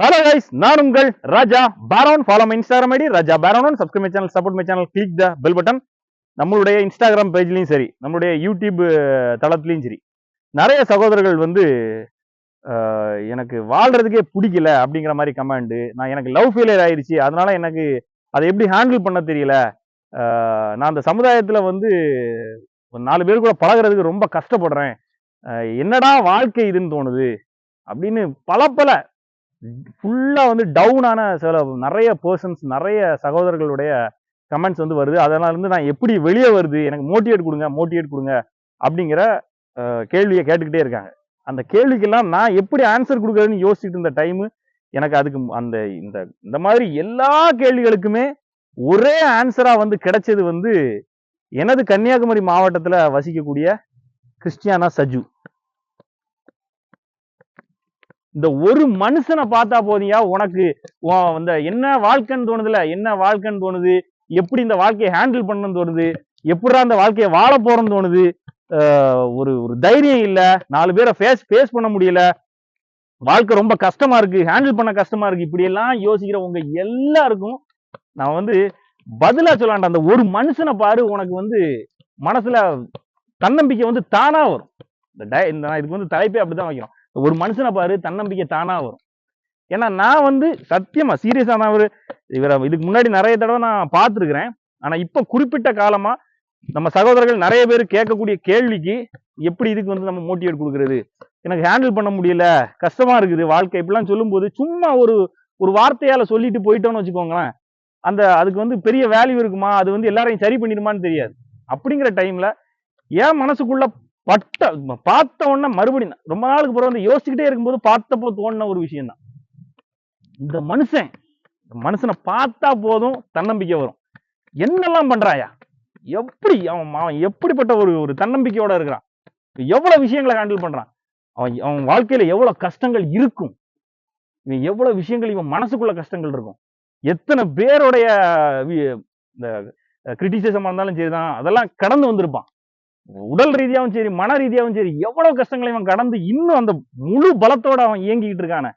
Hello guys நான் உங்கள் Raja Baron. Follow my Instagram ID Raja Baron. Subscribe my channel support my channel click the bell button நம்மளுடைய Instagram பேஜ்லையும் சரி நம்மளுடைய YouTube தளத்துலையும் சரி. நிறைய சகோதரர்கள் வந்து எனக்கு வாழ்றதுக்கே பிடிக்கல அப்படிங்கிற மாதிரி கமாண்டு நான் எனக்கு லவ் ஃபெயிலியர் ஆயிடுச்சு அதனால எனக்கு அதை எப்படி ஹேண்டில் பண்ண தெரியல. நான் அந்த சமுதாயத்தில் வந்து ஒரு நாலு பேர் கூட பழகுறதுக்கு ரொம்ப கஷ்டப்படுறேன். என்னடா வாழ்க்கை இதுன்னு தோணுது? அப்படின்னு பல பல ஃபுல்லாக வந்து டவுனான சில நிறைய பர்சன்ஸ் நிறைய சகோதரர்களுடைய கமெண்ட்ஸ் வந்து வருது. அதனால இருந்து நான் எப்படி வெளியே வருது எனக்கு மோட்டிவேட் கொடுங்க மோட்டிவேட் கொடுங்க அப்படிங்கிற கேள்வியை கேட்டுக்கிட்டே இருக்காங்க. அந்த கேள்விக்கெல்லாம் நான் எப்படி ஆன்சர் கொடுக்குறதுன்னு யோசிச்சுட்டு இருந்த டைமு எனக்கு அதுக்கு அந்த இந்த இந்த மாதிரி எல்லா கேள்விகளுக்குமே ஒரே ஆன்சராக வந்து கிடைச்சது வந்து எனது கன்னியாகுமரி மாவட்டத்தில் வசிக்கக்கூடிய கிறிஸ்டியானா சஜு இந்த ஒரு மனுஷனை பார்த்தா போதியா உனக்கு இந்த என்ன வாழ்க்கைன்னு தோணுதுல என்ன வாழ்க்கைன்னு தோணுது எப்படி இந்த வாழ்க்கையை ஹேண்டில் பண்ணணும்னு தோணுது எப்படிடா அந்த வாழ்க்கையை வாழ போறோம்னு தோணுது ஒரு ஒரு தைரியம் இல்லை நாலு பேரை ஃபேஸ் ஃபேஸ் பண்ண முடியல வாழ்க்கை ரொம்ப கஷ்டமா இருக்கு ஹேண்டில் பண்ண கஷ்டமா இருக்கு இப்படியெல்லாம் யோசிக்கிற உங்க எல்லாருக்கும் நான் வந்து பதிலா சொல்லாண்ட அந்த ஒரு மனுஷனை பாரு உனக்கு வந்து மனசுல தன்னம்பிக்கை வந்து தானா வரும். இந்த டை- இந்த நான் இதுக்கு வந்து தலைப்பே அப்படிதான் வைக்கிறோம். ஒரு மனுஷனை பாரு தன்னம்பிக்கை தானா வரும். ஏன்னா நான் வந்து சத்தியமா சீரியஸா நான் ஒரு இவரை இதுக்கு முன்னாடி நிறைய தடவை நான் பார்த்துருக்குறேன். ஆனா இப்ப குறிப்பிட்ட காலமா நம்ம சகோதரர்கள் நிறைய பேர் கேட்கக்கூடிய கேள்விக்கு எப்படி இதுக்கு வந்து நம்ம மோட்டிவேட் கொடுக்கறது? எனக்கு ஹேண்டில் பண்ண முடியல கஷ்டமா இருக்குது வாழ்க்கை. இப்படிலாம் சொல்லும்போது சும்மா ஒரு ஒரு வார்த்தையால சொல்லிட்டு போயிட்டோம்னு வச்சுக்கோங்களேன். அந்த அதுக்கு வந்து பெரிய வேல்யூ இருக்குமா? அது வந்து எல்லாரையும் சரி பண்ணிடுமான்னு தெரியாது. அப்படிங்கிற டைம்ல ஏன் மனசுக்குள்ள பட்ட பார்த்த உடனே மறுபடியும் தான். ரொம்ப நாளுக்கு பிறகு வந்து யோசிச்சுக்கிட்டே இருக்கும்போது பார்த்தப்போ தோணுன ஒரு விஷயம் தான் இந்த மனுஷன் இந்த மனுஷனை பார்த்தா போதும் தன்னம்பிக்கை வரும். என்னெல்லாம் பண்றாயா? எப்படி அவன் அவன் எப்படிப்பட்ட ஒரு ஒரு தன்னம்பிக்கையோட இருக்கிறான்? எவ்வளவு விஷயங்களை ஹேண்டில் பண்றான்? அவன் அவன் வாழ்க்கையில எவ்வளவு கஷ்டங்கள் இருக்கும்? இவன் எவ்வளவு விஷயங்கள் இவன் மனசுக்குள்ள கஷ்டங்கள் இருக்கும்? எத்தனை பேருடைய இந்த கிரிட்டிசிசமா இருந்தாலும் சரிதான். அதெல்லாம் கடந்து வந்திருப்பான். உடல் ரீதியாவும் சரி மன ரீதியாவும் சரி எவ்வளவு கஷ்டங்களை இவன் கடந்து இன்னும் அந்த முழு பலத்தோட அவன் இயங்கிக்கிட்டு இருக்கானே?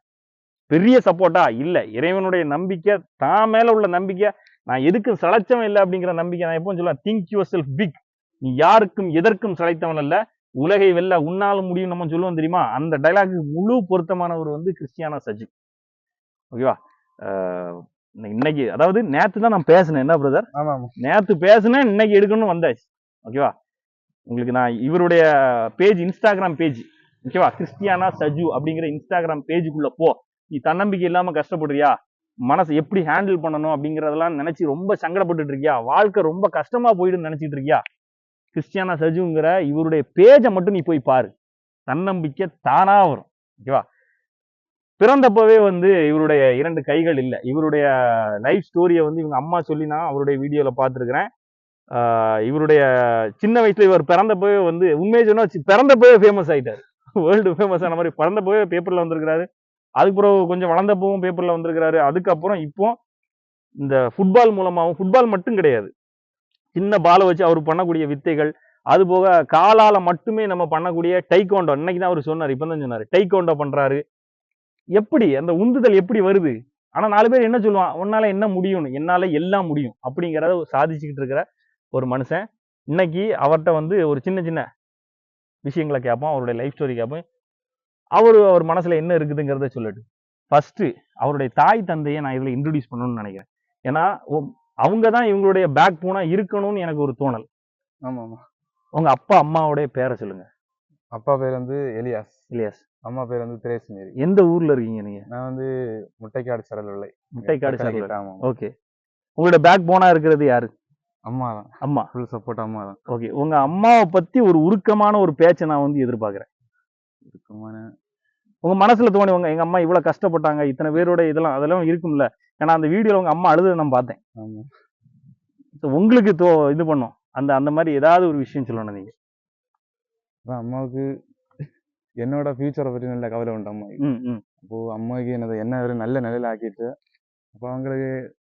பெரிய சப்போர்ட்டா இல்ல. இறைவனுடைய நம்பிக்கை தான் மேல உள்ள நம்பிக்கை நான் எதுக்கும் சளைச்சவன் இல்லை அப்படிங்கிற நம்பிக்கை நான் எப்பவும் சொல்லுவேன். திங்க் யுவர் செல்ஃப் பிக் நீ யாருக்கும் எதற்கும் சளைத்தவன் அல்ல. உலகை வெல்ல உன்னாலும் முடியும் நம்ம சொல்லுவோம் தெரியுமா? அந்த டைலாக் முழு பொருத்தமானவர் வந்து கிறிஸ்டியானா சஜி ஓகேவா இன்னைக்கு அதாவது நேத்து தான் நான் பேசினேன். என்ன பிரதர் ஆமா நேத்து பேசினேன் இன்னைக்கு எடுக்கணும்னு வந்தாச்சு. ஓகேவா உங்களுக்கு நான் இவருடைய பேஜ் இன்ஸ்டாகிராம் பேஜ் ஓகேவா கிறிஸ்டியானா சஜு அப்படிங்கிற இன்ஸ்டாகிராம் பேஜுக்குள்ள போ. நீ தன்னம்பிக்கை இல்லாம கஷ்டப்படுறியா? மனசை எப்படி ஹேண்டில் பண்ணணும் அப்படிங்கிறதெல்லாம் நினைச்சு ரொம்ப சங்கடப்பட்டுட்டு இருக்கியா? வாழ்க்கை ரொம்ப கஷ்டமா போயிடுன்னு நினைச்சிட்டு இருக்கியா? கிறிஸ்டியானா சஜுங்கிற இவருடைய பேஜை மட்டும் நீ போய் பாரு. தன்னம்பிக்கை தானா வரும் ஓகேவா பிறந்தப்பவே வந்து இவருடைய இரண்டு கைகள் இல்லை. இவருடைய லைஃப் ஸ்டோரியை வந்து இவங்க அம்மா சொல்லி நான் அவருடைய வீடியோவில் பார்த்துருக்குறேன். இவருடைய சின்ன வயசுல இவர் பிறந்தப்பவே வந்து உண்மையை சொன்னா பிறந்தப்பவே ஃபேமஸ் ஆயிட்டாரு. வேர்ல்டு ஃபேமஸ் ஆன மாதிரி பிறந்தப்பவே பேப்பர்ல வந்திருக்கிறாரு. அதுக்கப்புறம் கொஞ்சம் வளர்ந்தப்பவும் பேப்பர்ல வந்திருக்கிறாரு. அதுக்கப்புறம் இப்போ இந்த ஃபுட்பால் மூலமாகவும் ஃபுட்பால் மட்டும் கிடையாது. சின்ன பாலை வச்சு அவர் பண்ணக்கூடிய வித்தைகள் அது போக காலால் மட்டுமே நம்ம பண்ணக்கூடிய டைகோண்டோ இன்னைக்கு தான் அவர் சொன்னார் இப்போ தான் சொன்னார். டைகோண்டோ பண்ணுறாரு எப்படி? அந்த உந்துதல் எப்படி வருது? ஆனால் நாலு பேர் என்ன சொல்லுவான் உன்னால் என்ன முடியும்னு? என்னால் எல்லாம் முடியும். அப்படிங்கிறத சாதிச்சுக்கிட்டு இருக்கிற ஒரு மனுஷன் இன்னைக்கு அவர்கிட்ட வந்து ஒரு சின்ன சின்ன விஷயங்களை கேட்போம் அவருடைய லைஃப் ஸ்டோரி கேட்போம் அவர் அவர் மனசுல என்ன இருக்குதுங்கிறத சொல்லட்டு. ஃபர்ஸ்ட் அவருடைய தாய் தந்தையை நான் இதுல இன்ட்ரடியூஸ் பண்ணணும்னு நினைக்கிறேன். ஏன்னா அவங்க தான் இவங்களுடைய பேக் போனா இருக்கணும்னு எனக்கு ஒரு தோணல். ஆமா ஆமா உங்க அப்பா அம்மாவுடைய பேரை சொல்லுங்க. அப்பா பேர் வந்து எலியாஸ். இலியாஸ் அம்மா பேர் வந்து திரேஸ் மேரி எந்த ஊர்ல இருக்கீங்க நீங்க? நான் வந்து முட்டைக்காடு சரல் உள்ள முட்டைக்காடு ஆமா ஓகே உங்களோட பேக் போனா இருக்கிறது யாரு? அம்மா தான் அம்மா. ஃபுல் சப்போர்ட் அம்மா தான் ஓகே உங்க அம்மாவை பத்தி ஒரு உருக்கமான ஒரு பேச்சை நான் வந்து எதிர்பார்க்கிறேன். இருக்குமான உங்க மனசுல தோணி உங்க எங்க அம்மா இவ்வளவு கஷ்டப்பட்டாங்க இத்தனை பேரோட இதெல்லாம் அதெல்லாம் இருக்கும்ல. ஏன்னா அந்த வீடியோல உங்க அம்மா அழுது நான் பார்த்தேன். உங்களுக்கு தோ இது பண்ணும். அந்த அந்த மாதிரி ஏதாவது ஒரு விஷயம் சொல்லணும் நீங்க. அம்மாவுக்கு என்னோட ஃபியூச்சரை பற்றி நல்ல கவலை உண்டு அம்மா அப்போ அம்மாவுக்கு என்னது என்ன ஒரு நல்ல நிலையில ஆக்கிட்டு அப்போ அவங்களுக்கு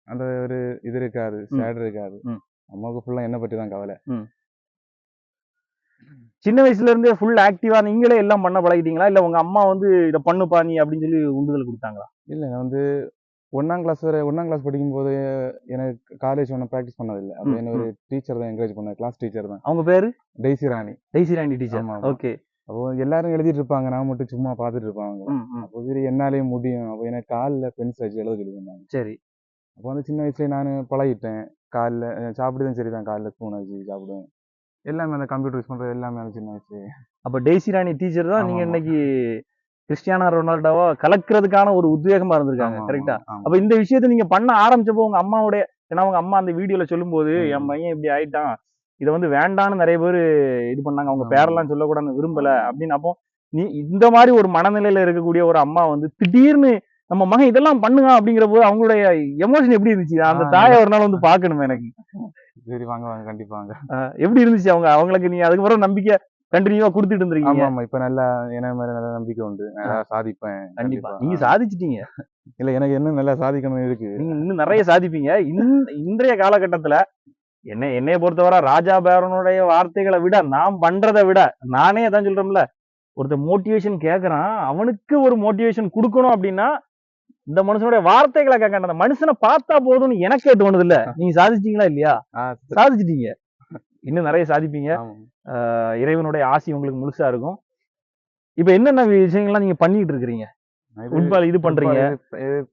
அந்த ஒரு இது இருக்காது. சேட் இருக்காது. அம்மாவுக்கு ஃபுல்லா என்ன பற்றி தான் கவலை. சின்ன வயசுல இருந்தே ஃபுல் ஆக்டிவா நீங்களே எல்லாம் பண்ண பழகிட்டீங்களா? இல்ல உங்க அம்மா வந்து இத பண்ணுப்பா நீ அப்படின்னு சொல்லி உந்துதல் கொடுத்தாங்களா? இல்லை நான் வந்து ஒன்றாம் கிளாஸ் வரை ஒன்றாம் கிளாஸ் படிக்கும்போது எனக்கு காலேஜ் ஒன்றும் ப்ராக்டிஸ் பண்ணதில்லை. அப்போ என்ன ஒரு டீச்சர் தான் என்கரேஜ் பண்ண கிளாஸ் டீச்சர் தான். அவங்க பேரு? Daisy Rani. Daisy Rani teacher. Okay. அப்போ எல்லாரும் எழுதிட்டு இருப்பாங்க. நான் மட்டும் சும்மா பார்த்துட்டு இருப்பாங்க அப்போ சரி என்னாலேயும் முடியும். அப்போ எனக்கு காலில் பென்சில் வச்சு எழுத சொல்லி சரி. அப்போ வந்து சின்ன வயசுலேயே நான் பழகிட்டேன். காலில் சாப்பிடுதும் சரி தான் காலில் ஸ்பூன் வச்சு சாப்பிடுவேன். எல்லாமே அந்த கம்ப்யூட்டர் யூஸ் பண்ணுறது எல்லாமே அந்த சின்ன வயசுலேயே அப்ப டெய்சி ராணி டீச்சர் தான் ஆமா, நீங்க ஆமா. இன்னைக்கு கிறிஸ்டியானோ ரொனால்டோவா கலக்கிறதுக்கான ஒரு உத்வேகமா இருந்திருக்காங்க கரெக்டா அப்ப இந்த விஷயத்த நீங்க பண்ண ஆரம்பிச்சப்போ உங்க அம்மாவுடைய ஏன்னா உங்க அம்மா அந்த வீடியோல சொல்லும்போது. என் பையன் இப்படி ஆயிட்டான். இதை வந்து வேண்டான்னு நிறைய பேர் இது பண்ணாங்க. அவங்க. பேரெல்லாம் சொல்லக்கூடாதுன்னு விரும்பல. அப்படின்னு அப்போ நீ இந்த மாதிரி ஒரு மனநிலையில இருக்கக்கூடிய ஒரு அம்மா வந்து திடீர்னு நம்ம மகன் இதெல்லாம் பண்ணுங்க அப்படிங்கிற போது அவங்களுடைய எமோஷன் எப்படி இருந்துச்சு? அந்த தாயை ஒரு நாள் வந்து பார்க்கணும் எனக்கு. சரி வாங்க வாங்க கண்டிப்பா வாங்க. எப்படி இருந்துச்சு அவங்க? அவங்களுக்கு நீ அதுக்கப்புறம் நம்பிக்கை கண்டினியூவா கொடுத்துட்டு இருந்திருக்கீங்க. ஆமா இப்ப நல்லா என்ன மாதிரி நல்ல நம்பிக்கை உண்டு. நல்லா சாதிப்பேன் கண்டிப்பா. நீங்க சாதிச்சிட்டீங்க. இல்ல எனக்கு என்ன நல்லா சாதிக்கணும் இருக்கு. நீங்க இன்னும் நிறைய சாதிப்பீங்க. இன்றைய காலகட்டத்துல என்ன என்னைய பொறுத்தவரை ராஜா பேரனுடைய வார்த்தைகளை விட நாம் பண்றதை விட நானே அதான் சொல்றோம்ல ஒருத்தர் மோட்டிவேஷன் கேக்குறான் அவனுக்கு ஒரு மோட்டிவேஷன் கொடுக்கணும் அப்படின்னா இந்த மனுஷனுடைய வார்த்தைகளை கேட்க அந்த மனுஷனை பார்த்தா போதும்னு எனக்கே தோணுது இல்ல நீங்க சாதிச்சிட்டீங்களா இல்லையா? ஆ, சாதிச்சிட்டீங்க. இன்னும் நிறைய சாதிப்பீங்க. இறைவனுடைய ஆசி உங்களுக்கு முழுசா இருக்கும். இப்ப என்னென்ன விஷயங்கள்லாம் நீங்க பண்ணிட்டு இருக்கிறீங்க? ஃபுட்பால் இது பண்றீங்க.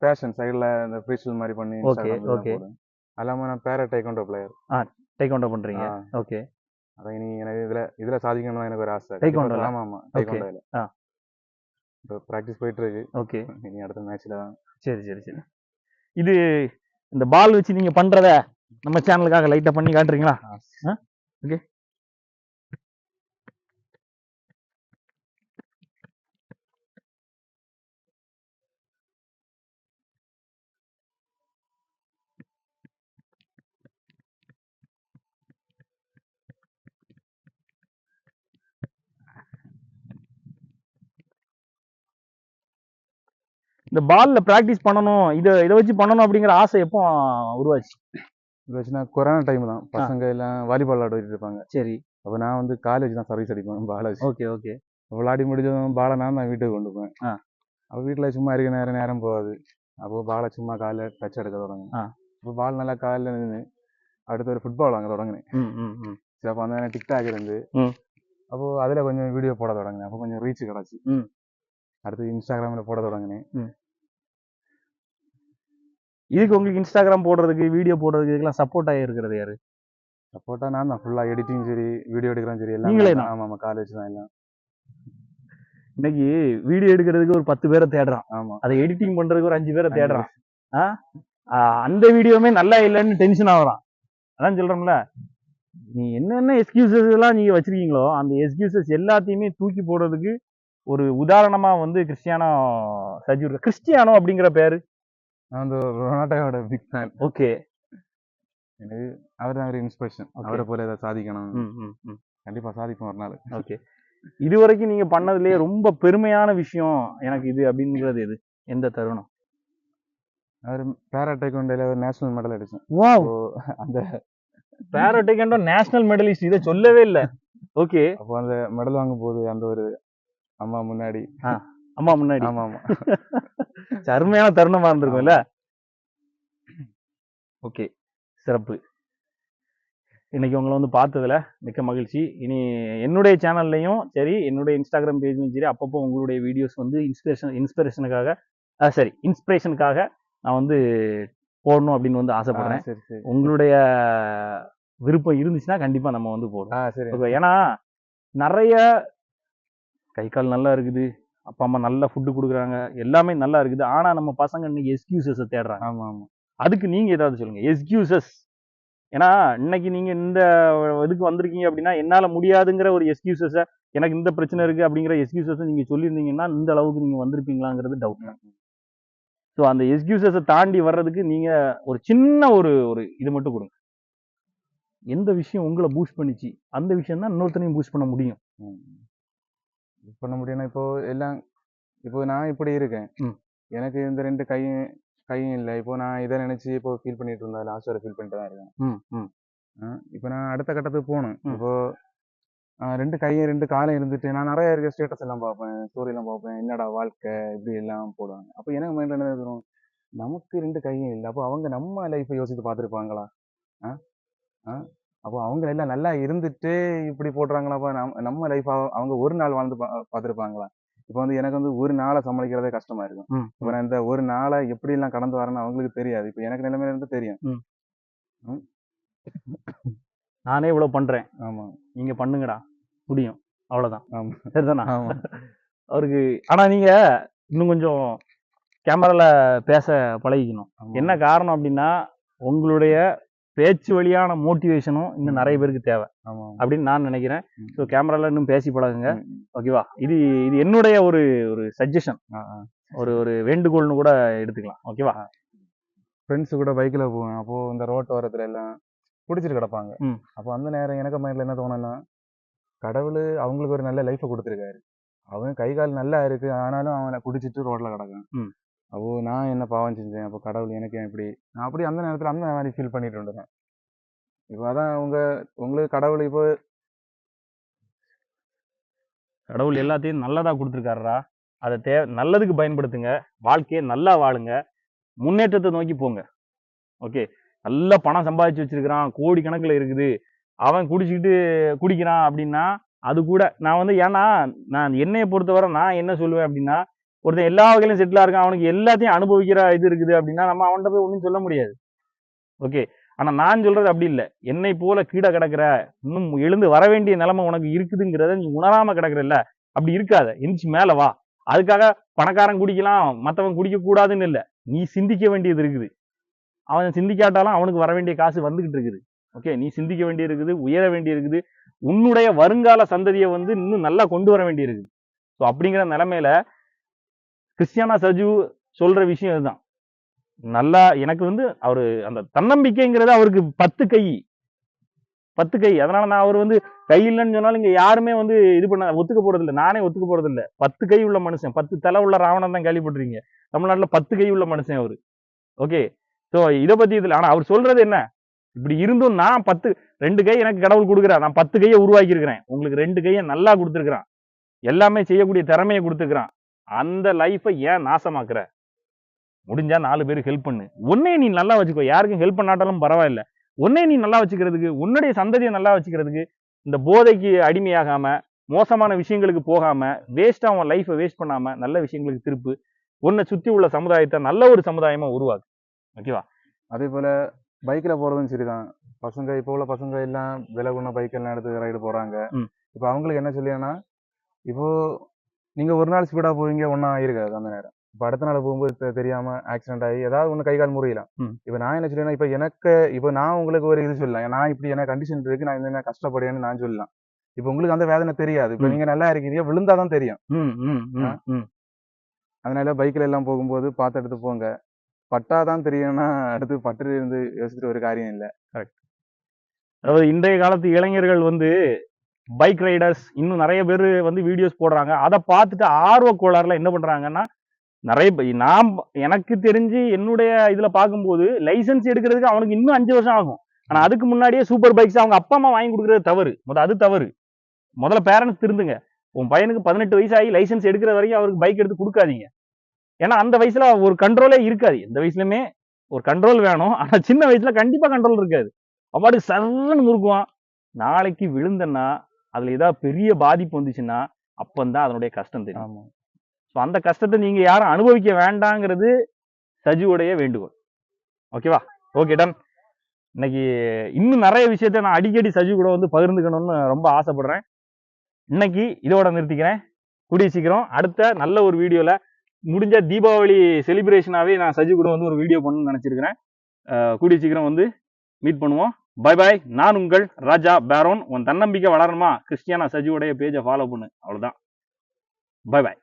பேஷன் சைடுல இந்த ஃப்ரீஸ்டைல் மாதிரி பண்ணி. போடுவேன். அது இல்லாம நான் பேரா டைக்கோண்டோ பிளேயர் டைக்கவுண்டோ பண்றீங்க. ஓகே அதான் இனி எனக்கு இதுல இதுல சாதிக்கணும் தான் எனக்கு ஒரு ஆசை. ல? ஆமா ஆமா. டைக்கோண்டோல ஆ. இப்போ பிராக்டிஸ் போயிட்டு இருக்கு ஓகே இனி அடுத்த மேட்ச்ல தான். சரி சரி சரி. இது இந்த பால் வச்சு நீங்க பண்றத நம்ம சேனலுக்காக லைட்டா பண்ணி காட்டுறீங்களா? ஆ? இந்த பால்ல பிராக்டிஸ் பண்ணணும் இத இத வச்சு பண்ணணும் அப்படிங்கிற ஆசை எப்போ உருவாச்சு? இது வச்சுனா கொரோனா டைம் தான். பசங்க எல்லாம் வாலிபால் விளையாடிட்டு இருப்பாங்க. சரி. அப்போ நான் வந்து காலேஜ் தான் சர்வீஸ் அடிப்பேன் பாலை வச்சு. Okay okay. விளையாடி முடிஞ்சதும் பாலை நான் தான் வீட்டுக்கு கொண்டு போவேன். அப்போ வீட்டில் சும்மா இருக்க நேரம் நேரம் போகாது. அப்போ பாலை சும்மா காலில் டச் எடுக்க தொடங்கும் ஆ. அப்போ பால் நல்லா காலில் நின்று அடுத்து ஒரு ஃபுட்பால் வாங்க தொடங்கினேன். சரி அப்போ அந்த டிக்டாக் இருந்து. அப்போ அதில் கொஞ்சம் வீடியோ போட தொடங்கினேன். அப்போ கொஞ்சம் ரீச் கிடச்சி. அடுத்து இன்ஸ்டாகிராமில் போட தொடங்கினேன். இதுக்கு உங்களுக்கு இன்ஸ்டாகிராம் போடுறதுக்கு வீடியோ போடுறதுக்கு இதுக்கெல்லாம் சப்போர்ட் இருக்கிறது யாரு? சப்போர்ட்டா நான் தான். ஃபுல்லாக எடிட்டிங் சரி வீடியோ எடுக்கிறேன் சரி எல்லாம் நீங்களே தான்? தான். ஆமா ஆமா காலேஜ் தான் எல்லாம். இன்னைக்கு வீடியோ எடுக்கிறதுக்கு ஒரு பத்து பேரை தேடுறான். ஆமா. அதை எடிட்டிங் பண்றதுக்கு ஒரு அஞ்சு பேரை தேடுறான். ஆ? அந்த வீடியோமே நல்லா இல்லைன்னு டென்ஷன் ஆகுறான். அதான் சொல்றோம்ல நீ என்னென்ன எக்ஸ்கியூசஸ் எல்லாம் நீங்க வச்சிருக்கீங்களோ அந்த எக்ஸ்கியூசஸ் எல்லாத்தையுமே தூக்கி போடுறதுக்கு ஒரு உதாரணமா வந்து கிறிஸ்டியானோ சஜி கிறிஸ்டியானோ அப்படிங்கிற பேரு? நான் வந்து ரொனாட்டோவோட பிக் ஃபேன் ஓகே. எனக்கு அவர் தான் ஒரு இன்ஸ்பிரேஷன். அவரை போல ஏதாவது சாதிக்கணும். ம் ம் ம். கண்டிப்பா சாதிப்போம் ஒரு நாள். ஓகே. இது வரைக்கும் நீங்க பண்ணதுலயே ரொம்ப பெருமையான விஷயம் எனக்கு இது அப்படிங்கிறது எது? எந்த தருணம்? அவர் பேரா டேக்வாண்டோல ஒரு நேஷனல் மெடல் அடிச்சேன் அப்போ அந்த பேரடைக்கண்டோ நேஷனல் மெடலிஸ்ட் இதை சொல்லவே இல்லை. ஓகே. அப்போ அந்த மெடல் வாங்கும் போது அந்த ஒரு அம்மா முன்னாடி. அம்மா முன்னாடி. ஆமா ஆமா. அருமையான தருணமா இருந்திருக்கும்ல? ஓகே சிறப்பு. இன்னைக்கு உங்களை வந்து பார்த்ததுல மிக்க மகிழ்ச்சி. இனி என்னுடைய சேனல்லையும் சரி என்னுடைய இன்ஸ்டாகிராம் பேஜ்லையும் சரி அப்பப்போ உங்களுடைய வீடியோஸ் வந்து இன்ஸ்பிரேஷன் இன்ஸ்பிரேஷனுக்காக சரி இன்ஸ்பிரேஷனுக்காக நான் வந்து போடணும் அப்படின்னு வந்து ஆசைப்படுறேன். சரி சரி. உங்களுடைய விருப்பம் இருந்துச்சுன்னா கண்டிப்பா நம்ம வந்து போடுவோம். சரி. ஏன்னா நிறைய கை கால் நல்லா இருக்குது. அப்பா அம்மா நல்ல ஃபுட்டு கொடுக்குறாங்க. எல்லாமே நல்லா இருக்குது. ஆனா நம்ம பசங்க இன்னைக்கு எக்ஸ்கியூசஸை தேடுறாங்க. ஆமா ஆமா அதுக்கு நீங்க ஏதாவது சொல்லுங்க. எக்ஸ்கியூசஸ் ஏன்னா இன்னைக்கு நீங்க இந்த இதுக்கு வந்திருக்கீங்க அப்படின்னா என்னால முடியாதுங்கிற ஒரு எக்ஸ்கியூசஸை எனக்கு இந்த பிரச்சனை இருக்கு அப்படிங்கிற எக்ஸ்கியூசஸ் நீங்க சொல்லியிருந்தீங்கன்னா இந்த அளவுக்கு நீங்க வந்திருப்பீங்களாங்கிறது டவுட் ஸோ அந்த எக்ஸ்கியூசஸை தாண்டி வர்றதுக்கு நீங்க ஒரு சின்ன ஒரு ஒரு இது மட்டும் கொடுங்க. எந்த விஷயம் உங்களை பூஸ்ட் பண்ணிச்சு? அந்த விஷயம் தான் இன்னொருத்தனையும் பூஸ்ட் பண்ண முடியும். பண்ண முடியும்னா இப்போ எல்லாம் இப்போ நான் இப்படி இருக்கேன். எனக்கு இந்த ரெண்டு கையும் கையும் இல்லை. இப்போ நான் இதை நினைச்சு இப்போ ஃபீல் பண்ணிட்டு இருந்தா லாஸ்ட் வரை ஃபீல் பண்ணிட்டு தான் இருக்கேன். இப்போ நான் அடுத்த கட்டத்துக்கு போகணும். இப்போ ரெண்டு கையும் ரெண்டு காலம் இருந்துட்டு நான் நிறைய இருக்க ஸ்டேட்டஸ் எல்லாம் பார்ப்பேன். ஸ்டோரி எல்லாம் பார்ப்பேன். என்னடா வாழ்க்கை? இப்படி எல்லாம் போடுவாங்க. அப்போ எனக்கு மைண்ட் என்ன தரும் நமக்கு ரெண்டு கையும் இல்லை. அப்போ அவங்க நம்ம லைஃப்பை யோசித்து பார்த்துருப்பாங்களா? ஆ ஆ. அப்போ அவங்க எல்லாம் நல்லா இருந்துட்டு இப்படி போடுறாங்களாப்பா? நம்ம நம்ம லைஃப் அவங்க ஒரு நாள் வாழ்ந்து பா பார்த்துருப்பாங்களா? இப்போ வந்து எனக்கு வந்து ஒரு நாளை சமாளிக்கிறதே கஷ்டமா இருக்கும் இப்போ நான் இந்த ஒரு நாளை எப்படி எல்லாம் கடந்து வரேன்னு அவங்களுக்கு தெரியாது. இப்போ எனக்கு நிலைமையில இருந்து தெரியும். நானே இவ்வளவு பண்றேன். ஆமா. நீங்க பண்ணுங்கடா. முடியும். அவ்வளவுதான். சரிதானா? அவருக்கு ஆனா நீங்க இன்னும் கொஞ்சம் கேமரால பேச பழகிக்கணும். என்ன காரணம் அப்படின்னா உங்களுடைய பேச்சு வழியான மோட்டிவேஷனும் இன்னும் நிறைய பேருக்கு தேவை. அப்படின்னு நான் நினைக்கிறேன். ஸோ கேமரால இன்னும் பேசி பழகுங்க. ஓகேவா இது இது என்னுடைய ஒரு ஒரு சஜஷன். ஒரு ஒரு வேண்டுகோள்னு கூட எடுத்துக்கலாம். ஓகேவா ஃப்ரெண்ட்ஸ் கூட பைக்கில் போவேன். அப்போ இந்த ரோட் ஓரத்துல எல்லாம் குடிச்சிட்டு கிடப்பாங்க. அப்போ அந்த நேரம் எனக்கு மைண்ட்ல என்ன தோணும்னா கடவுள் அவங்களுக்கு ஒரு நல்ல லைஃப்பை கொடுத்துருக்காரு. அவன் கை கால் நல்லா இருக்கு. ஆனாலும் அவனை குடிச்சிட்டு ரோட்ல கிடக்கான். அப்போ நான் என்ன பாவம் செஞ்சேன்? அப்போ கடவுள் எனக்கு ஏன் இப்படி? நான் அப்படி அந்த நேரத்தில் அந்த மாதிரி ஃபீல் பண்ணிட்டு இருந்தேன் இப்போ அதான் உங்க உங்களுக்கு கடவுள் இப்போ கடவுள் எல்லாத்தையும் நல்லதாக கொடுத்துருக்காருடா. அதை தே நல்லதுக்கு பயன்படுத்துங்க. வாழ்க்கையை நல்லா வாழுங்க. முன்னேற்றத்தை நோக்கி போங்க. ஓகே? நல்ல பணம் சம்பாதிச்சு வச்சிருக்கிறான். கோடி கணக்கில் இருக்குது. அவன் குடிச்சிக்கிட்டு குடிக்கிறான் அப்படின்னா அது கூட நான் வந்து ஏன்னா நான் என்னையை பொறுத்தவரை நான் என்ன சொல்லுவேன் அப்படின்னா ஒருத்தன் எல்லா வகையிலும் செட்டிலாக இருக்கான் அவனுக்கு எல்லாத்தையும் அனுபவிக்கிற இது இருக்குது அப்படின்னா நம்ம அவன்கிட்ட போய் ஒன்றும் சொல்ல முடியாது. ஓகே ஆனால் நான் சொல்கிறது அப்படி இல்லை. என்னை போல கீழே கிடக்கிற இன்னும் எழுந்து வர வேண்டிய நிலைமை உனக்கு இருக்குதுங்கிறத நீ உணராமல் கிடக்குறல்ல. அப்படி இருக்காத. எந்திரிச்சு மேலே வா. அதுக்காக பணக்காரன் குடிக்கலாம் மற்றவன் குடிக்கக்கூடாதுன்னு இல்லை. நீ சிந்திக்க வேண்டியது இருக்குது. அவன் சிந்திக்காட்டாலும் அவனுக்கு வர வேண்டிய காசு வந்துக்கிட்டு இருக்குது. ஓகே நீ சிந்திக்க வேண்டியது இருக்குது உயர வேண்டியது இருக்குது. உன்னுடைய வருங்கால சந்ததியை வந்து இன்னும் நல்லா கொண்டு வர வேண்டியது இருக்குது. ஸோ அப்படிங்கிற நிலமையில கிறிஸ்டியானா சஜு சொல்ற விஷயம் இதுதான். நல்லா எனக்கு வந்து அவரு அந்த தன்னம்பிக்கைங்கிறது அவருக்கு பத்து கை. பத்து கை. அதனால நான் அவர் வந்து கை இல்லைன்னு சொன்னாலும் இங்க யாருமே வந்து இது பண்ண ஒத்துக்க போறதில்ல. நானே ஒத்துக்க போறதில்ல. பத்து கை உள்ள மனுஷன். பத்து தலை உள்ள ராவணன் தான் கேள்விப்பட்டிருக்கீங்க. தமிழ்நாட்டுல பத்து கை உள்ள மனுஷன் அவரு. ஓகே? ஸோ இதை பத்தி இதுல ஆனா அவர் சொல்றது என்ன? இப்படி இருந்தும் நான் பத்து ரெண்டு கை எனக்கு கடவுள் கொடுக்குறா நான் பத்து கையை உருவாக்கி இருக்கிறேன் உங்களுக்கு ரெண்டு கையை நல்லா கொடுத்துருக்குறான். எல்லாமே செய்யக்கூடிய திறமையை கொடுத்துருக்குறான். அந்த லைஃபை ஏன் நாசமாக்குற? முடிஞ்சா நாலு பேருக்கு ஹெல்ப் பண்ணு. உன்னே நீ நல்லா வச்சுக்கோ. யாருக்கும் ஹெல்ப் பண்ணாட்டாலும் பரவாயில்ல. உன்னே நீ நல்லா வச்சுக்கிறதுக்கு உன்னுடைய சந்ததியை நல்லா வச்சுக்கிறதுக்கு இந்த போதைக்கு அடிமையாகாம மோசமான விஷயங்களுக்கு போகாம வேஸ்டா உன் லைஃப்பை வேஸ்ட் பண்ணாம நல்ல விஷயங்களுக்கு திருப்பு உன்னை சுத்தி உள்ள சமுதாயத்தை நல்ல ஒரு சமுதாயமா உருவாக்கு. ஓகேவா அதே போல பைக்ல போறதும் சரிதான். பசங்க இப்போ உள்ள பசங்க எல்லாம் விலை குண பைக் எல்லாம் எடுத்து ரைடு போறாங்க. ம். இப்போ அவங்களுக்கு என்ன சொல்லியானா இப்போ நீங்க ஒரு நாள் ஸ்பீடா போவீங்க ஒன்றும் ஆயிருக்காது அந்த நேரம். இப்போ அடுத்த நாள் போகும்போது தெ- தெரியாம ஆக்சிடென்ட் ஆகி ஏதாவது ஒன்று கை கால் முறியலாம். இப்போ நான் என்ன சொல்லுவேன்னா இப்போ எனக்கு இப்போ நான் உங்களுக்கு ஒரு இது சொல்லலாம். நான் இப்படி எனக்கு கண்டிஷன் இருக்கு நான் இந்த கஷ்டப்படுறேன்னு நான் சொல்லலாம். இப்போ உங்களுக்கு அந்த வேதனை தெரியாது. இப்போ ம். நீங்க நல்லா இருக்கீங்க விழுந்தாதான் தெரியும். அதனால பைக்ல எல்லாம் போகும்போது பார்த்து எடுத்து போங்க. பட்டாதான் தெரியும்னா அடுத்து பட்டு இருந்து யோசிச்சுட்டு ஒரு காரியம் இல்லை. அதாவது இன்றைய காலத்து இளைஞர்கள் வந்து பைக் ரைடர்ஸ் இன்னும் நிறைய பேர் வந்து வீடியோஸ் போடுறாங்க. அதை பார்த்துட்டு ஆர்வ கோளாறுல என்ன பண்றாங்கன்னா நிறைய நான் எனக்கு தெரிஞ்சு என்னுடைய இதுல பார்க்கும்போது லைசென்ஸ் எடுக்கிறதுக்கு அவனுக்கு இன்னும் அஞ்சு வருஷம் ஆகும். ஆனா அதுக்கு முன்னாடியே சூப்பர் பைக்ஸ் அவங்க அப்பா அம்மா வாங்கி கொடுக்கறது தவறு. முத அது தவறு. முதல்ல பேரண்ட்ஸ் திருந்துங்க. உன் பையனுக்கு பதினெட்டு வயசாகி லைசென்ஸ் எடுக்கிற வரைக்கும் அவருக்கு பைக் எடுத்து கொடுக்காதீங்க. ஏன்னா அந்த வயசுல ஒரு கண்ட்ரோலே இருக்காது. எந்த வயசுலயுமே ஒரு கண்ட்ரோல் வேணும். ஆனா சின்ன வயசுல கண்டிப்பா கண்ட்ரோல் இருக்காது. அப்பாடு சர்ன்னு முறுக்குவான். நாளைக்கு விழுந்தன்னா அதுல ஏதாவது பெரிய பாதிப்பு வந்துச்சுன்னா அப்பந்தான் அதனுடைய கஷ்டம் தெரியும். ஸோ அந்த கஷ்டத்தை நீங்க யாரும் அனுபவிக்க வேண்டாங்கிறது சஜிவுடைய வேண்டுகோள். ஓகேவா ஓகே டன் இன்னைக்கு இன்னும் நிறைய விஷயத்த நான் அடிக்கடி சஜி கூட வந்து பகிர்ந்துக்கணும்னு ரொம்ப ஆசைப்படுறேன். இன்னைக்கு இதோட நிறுத்திக்கிறேன். கூடிய சீக்கிரம் அடுத்த நல்ல ஒரு வீடியோல முடிஞ்ச தீபாவளி செலிப்ரேஷனாவே நான் சஜி கூட வந்து ஒரு வீடியோ பண்ணணும்னு நினைச்சிருக்கிறேன். கூடிய சீக்கிரம் வந்து மீட் பண்ணுவோம். பை பாய் நான் உங்கள் ராஜா பேரோன் உன் தன்னம்பிக்கை வளரணுமா? கிறிஸ்டியானா சஜிவுடைய பேஜை ஃபாலோ பண்ணு. அவ்வளவுதான். Bye bye